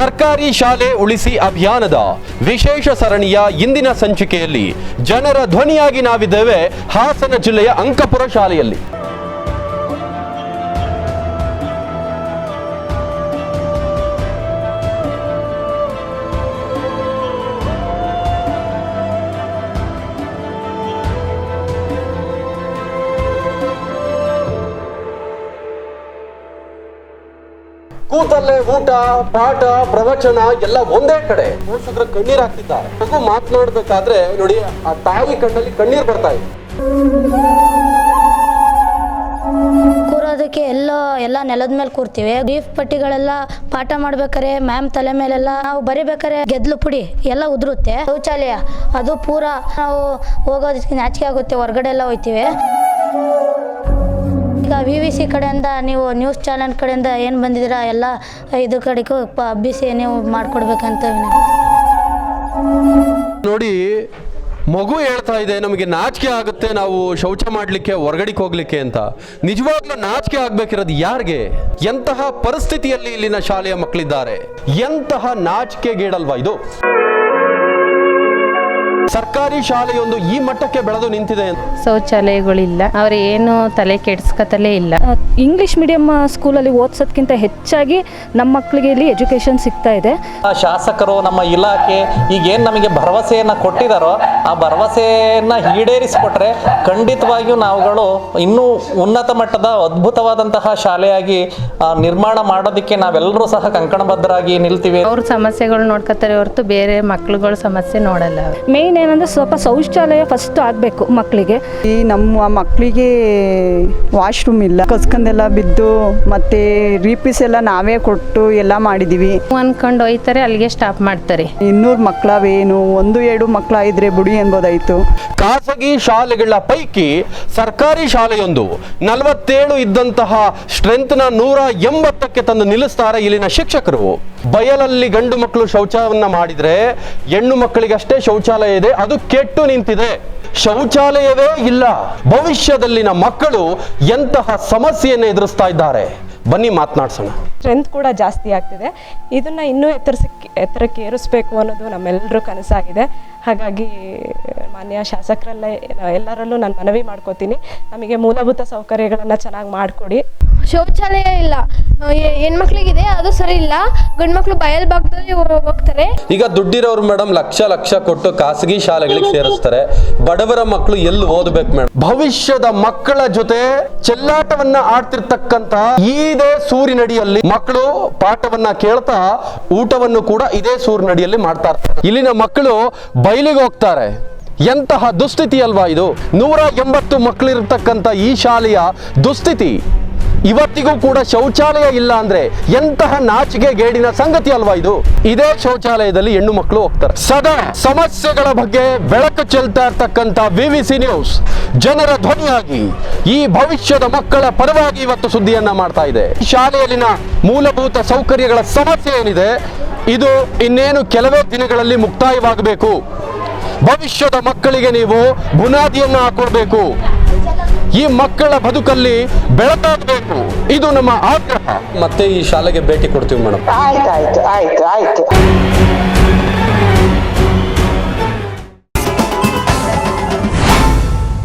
ಸರ್ಕಾರಿ ಶಾಲೆ ಉಳಿಸಿ ಅಭಿಯಾನದ ವಿಶೇಷ ಸರಣಿಯ ಇಂದಿನ ಸಂಚಿಕೆಯಲ್ಲಿ ಜನರ ಧ್ವನಿಯಾಗಿ ನಾವಿದ್ದೇವೆ ಹಾಸನ ಜಿಲ್ಲೆಯ ಅಂಕಪುರ ಶಾಲೆಯಲ್ಲಿ. ಕೂತಲ್ಲೇ ಊಟ, ಪಾಠ, ಪ್ರವಚನ ಎಲ್ಲ ಒಂದೇ ಕಡೆ. ಪೋಷಕರ ಕಣ್ಣೀರ್ ಹಾಕ್ತಿದ್ದಾರೆ. ಮಗು ಮಾತನಾಡ್ಬೇಕಾದ್ರೆ ನೋಡಿ, ಆ ತಾಯಿ ಕಣ್ಣಲ್ಲಿ ಕಣ್ಣೀರ್ ಬರ್ತಾ ಇದೆ. ಕೂರೋದಕ್ಕೆ ಎಲ್ಲೋ ಎಲ್ಲ ನೆಲದ ಮೇಲೆ ಕೂರ್ತೀವಿ. ಬೀಫ್ ಪಟ್ಟಿಗಳೆಲ್ಲ ಪಾಠ ಮಾಡ್ಬೇಕಾರೆ ಮ್ಯಾಮ್ ತಲೆ ಮೇಲೆಲ್ಲ ನಾವು ಬರಿಬೇಕಾರೆ ಗೆದ್ಲು ಪುಡಿ ಎಲ್ಲ ಉದುರುತ್ತೆ. ಶೌಚಾಲಯ, ಅದು ಪೂರ ನಾವು ಹೋಗೋದಕ್ಕೆ ನಾಚಿಕೆ ಆಗುತ್ತೆ, ಹೊರಗಡೆ ಎಲ್ಲ ಹೋಗ್ತೀವಿ ಈಗ ವಿ ವಿ ಸಿ ಕಡೆಯಿಂದ ನೀವು ನ್ಯೂಸ್ ಚಾನೆಲ್ ಕಡೆಯಿಂದ ಏನು ಬಂದಿದ್ದೀರಾ, ಎಲ್ಲ ಇದು ಕಡೆಗೂ ಪ ಹಬ್ಬಿಸಿ ನೀವು ಮಾಡಿಕೊಡ್ಬೇಕಂತ ನೋಡಿ, ಮಗು ಹೇಳ್ತಾ ಇದೆ, ನಮಗೆ ನಾಚಿಕೆ ಆಗುತ್ತೆ, ನಾವು ಶೌಚ ಮಾಡ್ಲಿಕ್ಕೆ ಹೊರಗಡೆ ಹೋಗ್ಲಿಕ್ಕೆ ಅಂತ. ನಿಜವಾಗ್ಲೂ ನಾಚಿಕೆ ಆಗ್ಬೇಕಿರೋದು ಯಾರಿಗೆ? ಎಂತಹ ಪರಿಸ್ಥಿತಿಯಲ್ಲಿ ಇಲ್ಲಿನ ಶಾಲೆಯ ಮಕ್ಕಳಿದ್ದಾರೆ ಎಂತಹ ನಾಚಿಕೆಗೇಡಲ್ವಾ ಇದು? ಸರ್ಕಾರಿ ಶಾಲೆಯೊಂದು ಈ ಮಟ್ಟಕ್ಕೆ ಬೆಳೆದು ನಿಂತಿದೆ ಅಂತ. ಶೌಚಾಲಯಗಳಿಲ್ಲ. ಅವ್ರ ಏನು ತಲೆ ಕೆಡ್ಸ್ಕತಲೇ ಇಲ್ಲ. ಇಂಗ್ಲಿಷ್ ಮೀಡಿಯಂ ಸ್ಕೂಲಲ್ಲಿ ಓದ್ಸೋದಕ್ಕಿಂತ ಹೆಚ್ಚಾಗಿ ನಮ್ಮ ಮಕ್ಕಳಿಗೆ ಇಲ್ಲಿ ಎಜುಕೇಶನ್ ಸಿಗ್ತಾ ಇದೆ. ಆ ಶಾಸಕರು ನಮ್ಮ ಇಲಾಖೆ ಈಗೇನು ನಮಗೆ ಭರವಸೆಯನ್ನು ಕೊಟ್ಟಿದ್ದಾರೋ ಆ ಭರವಸೆಯನ್ನ ಈಡೇರಿಸಿಕೊಟ್ರೆ ಖಂಡಿತವಾಗಿಯೂ ನಾವುಗಳು ಇನ್ನೂ ಉನ್ನತ ಮಟ್ಟದ ಅದ್ಭುತವಾದಂತಹ ಶಾಲೆಯಾಗಿ ಆ, ನಿರ್ಮಾಣ ಮಾಡೋದಕ್ಕೆ ನಾವೆಲ್ಲರೂ ಸಹ ಕಂಕಣಬದ್ಧರಾಗಿ ನಿಲ್ತೀವಿ. ಅವ್ರ ಸಮಸ್ಯೆಗಳು ನೋಡ್ಕೊತಾರೆ ಹೊರತು ಬೇರೆ ಮಕ್ಳುಗಳ ಸಮಸ್ಯೆ ನೋಡಲ್ಲ ಮೇನ್ ಮೇಯ್ನ್ ಏನಂದ್ರೆ ಸ್ವಲ್ಪ ಶೌಚಾಲಯ ಫಸ್ಟ್ ಆಗಬೇಕು ಮಕ್ಕಳಿಗೆ ಈ ನಮ್ಮ ಮಕ್ಕಳಿಗೆ ವಾಶ್ರೂಮ್ ಇಲ್ಲ. ಕಸ್ಕಂದೆಲ್ಲ ಬಿದ್ದು ಮತ್ತೆ ರೀಪೀಸ್ ಎಲ್ಲ ನಾವೇ ಕೊಟ್ಟು ಎಲ್ಲ ಮಾಡಿದೀವಿ. ಅನ್ಕೊಂಡು ಹೋಯ್ತಾರೆ ಅಲ್ಲಿಗೆ ಸ್ಟಾಪ್ ಮಾಡ್ತಾರೆ. ಇನ್ನೂರು ಮಕ್ಕಳವೇನು ಒಂದು ಎರಡು ಮಕ್ಕಳ ಇದ್ರೆ ಬುಡಿ. ಅನ್ಬೋದಾಯ್ತು ಖಾಸಗಿ ಶಾಲೆಗಳ ಪೈಕಿ ಸರ್ಕಾರಿ ಶಾಲೆಯೊಂದು ನಲವತ್ತೇಳು ಇದ್ದಂತಹ ಸ್ಟ್ರೆಂತ್ನ ನೂರ ಎಂಬತ್ತಕ್ಕೆ ತಂದು ನಿಲ್ಲಿಸ್ತಾರೆ ಇಲ್ಲಿನ ಶಿಕ್ಷಕರು. ಬಯಲಲ್ಲಿ ಗಂಡು ಮಕ್ಕಳು ಶೌಚವನ್ನ ಮಾಡಿದ್ರೆ ಹೆಣ್ಣು ಮಕ್ಕಳಿಗಷ್ಟೇ ಶೌಚಾಲಯ ಇದೆ ಅದು ಕೆಟ್ಟು ನಿಂತಿದೆ. ಶೌಚಾಲಯವೇ ಇಲ್ಲ. ಭವಿಷ್ಯದಲ್ಲಿನ ಮಕ್ಕಳು ಎಂತಹ ಸಮಸ್ಯೆಯನ್ನು ಎದುರಿಸ್ತಾ ಇದ್ದಾರೆ? ಬನ್ನಿ ಮಾತನಾಡ್ಸೋಣ. ಸ್ಟ್ರೆಂತ್ ಕೂಡ ಜಾಸ್ತಿ ಆಗ್ತಿದೆ. ಇದನ್ನ ಇನ್ನೂ ಎತ್ತರಿಸಕ್ಕೆ ಎತ್ತರಕ್ಕೆ ಏರಿಸಬೇಕು ಅನ್ನೋದು ನಮ್ಮೆಲ್ಲರೂ ಕನಸಾಗಿದೆ. ಹಾಗಾಗಿ ಮಾನ್ಯ ಶಾಸಕರೆಲ್ಲ ಎಲ್ಲರಲ್ಲೂ ನಾನು ಮನವಿ ಮಾಡ್ಕೋತೀನಿ. ನಮಗೆ ಮೂಲಭೂತ ಸೌಕರ್ಯಗಳನ್ನು ಚೆನ್ನಾಗಿ ಮಾಡಿಕೊಡಿ. ಶೌಚಾಲಯ ಇಲ್ಲ. ಹೆಣ್ಮಕ್ಳಿಗಿದೆ ಅದು ಸರಿ ಇಲ್ಲ. ಗಂಡು ಮಕ್ಳು ಬಯಲ್ ಭಾಗದಲ್ಲಿ ಹೋಗ್ತಾರೆ. ಈಗ ದುಡ್ಡಿರೋರು ಮೇಡಮ್ ಲಕ್ಷ ಲಕ್ಷ ಕೊಟ್ಟು ಖಾಸಗಿ ಶಾಲೆಗಳಿಗೆ ಸೇರಿಸ್ತಾರೆ. ಬಡವರ ಮಕ್ಕಳು ಎಲ್ಲಿ ಓದಬೇಕು ಮೇಡಮ್? ಭವಿಷ್ಯದ ಮಕ್ಕಳ ಜೊತೆ ಚೆಲ್ಲಾಟವನ್ನ ಆಡ್ತಿರ್ತಕ್ಕಂತ ಇದೇ ಸೂರಿನಡಿಯಲ್ಲಿ ಮಕ್ಕಳು ಪಾಠವನ್ನ ಕೇಳ್ತಾ ಊಟವನ್ನು ಕೂಡ ಇದೇ ಸೂರಿನಡಿಯಲ್ಲಿ ಮಾಡ್ತಾರೆ ಇಲ್ಲಿನ ಮಕ್ಕಳು ಬಯಲಿಗೆ ಹೋಗ್ತಾರೆ. ಎಂತಹ ದುಸ್ಥಿತಿ ಅಲ್ವಾ ಇದು? ನೂರ ಎಂಬತ್ತು ಮಕ್ಕಳಿರ್ತಕ್ಕಂಥ ಈ ಶಾಲೆಯ ದುಸ್ಥಿತಿ. ಇವತ್ತಿಗೂ ಕೂಡ ಶೌಚಾಲಯ ಇಲ್ಲ ಅಂದ್ರೆ ಎಂತಹ ನಾಚಿಕೆ ಗೇಡಿನ ಸಂಗತಿ ಅಲ್ವಾ ಇದು? ಇದೇ ಶೌಚಾಲಯದಲ್ಲಿ ಹೆಣ್ಣು ಮಕ್ಕಳು ಹೋಗ್ತಾರೆ. ಸದಾ ಸಮಸ್ಯೆಗಳ ಬಗ್ಗೆ ಬೆಳಕು ಚೆಲ್ತಾ ಇರ್ತಕ್ಕಂಥ ಸಿ ನ್ಯೂಸ್ ಜನರ ಧ್ವನಿಯಾಗಿ ಈ ಭವಿಷ್ಯದ ಮಕ್ಕಳ ಪರವಾಗಿ ಇವತ್ತು ಸುದ್ದಿಯನ್ನ ಮಾಡ್ತಾ ಇದೆ. ಶಾಲೆಯಲ್ಲಿನ ಮೂಲಭೂತ ಸೌಕರ್ಯಗಳ ಸಮಸ್ಯೆ ಏನಿದೆ? ಇದು ಇನ್ನೇನು ಕೆಲವೇ ದಿನಗಳಲ್ಲಿ ಮುಕ್ತಾಯವಾಗಬೇಕು. ಭವಿಷ್ಯದ ಮಕ್ಕಳಿಗೆ ನೀವು ಬುನಾದಿಯನ್ನು ಹಾಕೊಡ್ಬೇಕು ಈ ಮಕ್ಕಳ ಬದುಕಲ್ಲಿ ಬೆಳಕಾಗಬೇಕು. ಇದು ನಮ್ಮ ಆಗ್ರಹ. ಮತ್ತೆ ಈ ಶಾಲೆಗೆ ಭೇಟಿ ಕೊಡ್ತೀವಿ ಮೇಡಮ್. ಆಯ್ತು ಆಯ್ತು ಆಯ್ತು ಆಯ್ತು.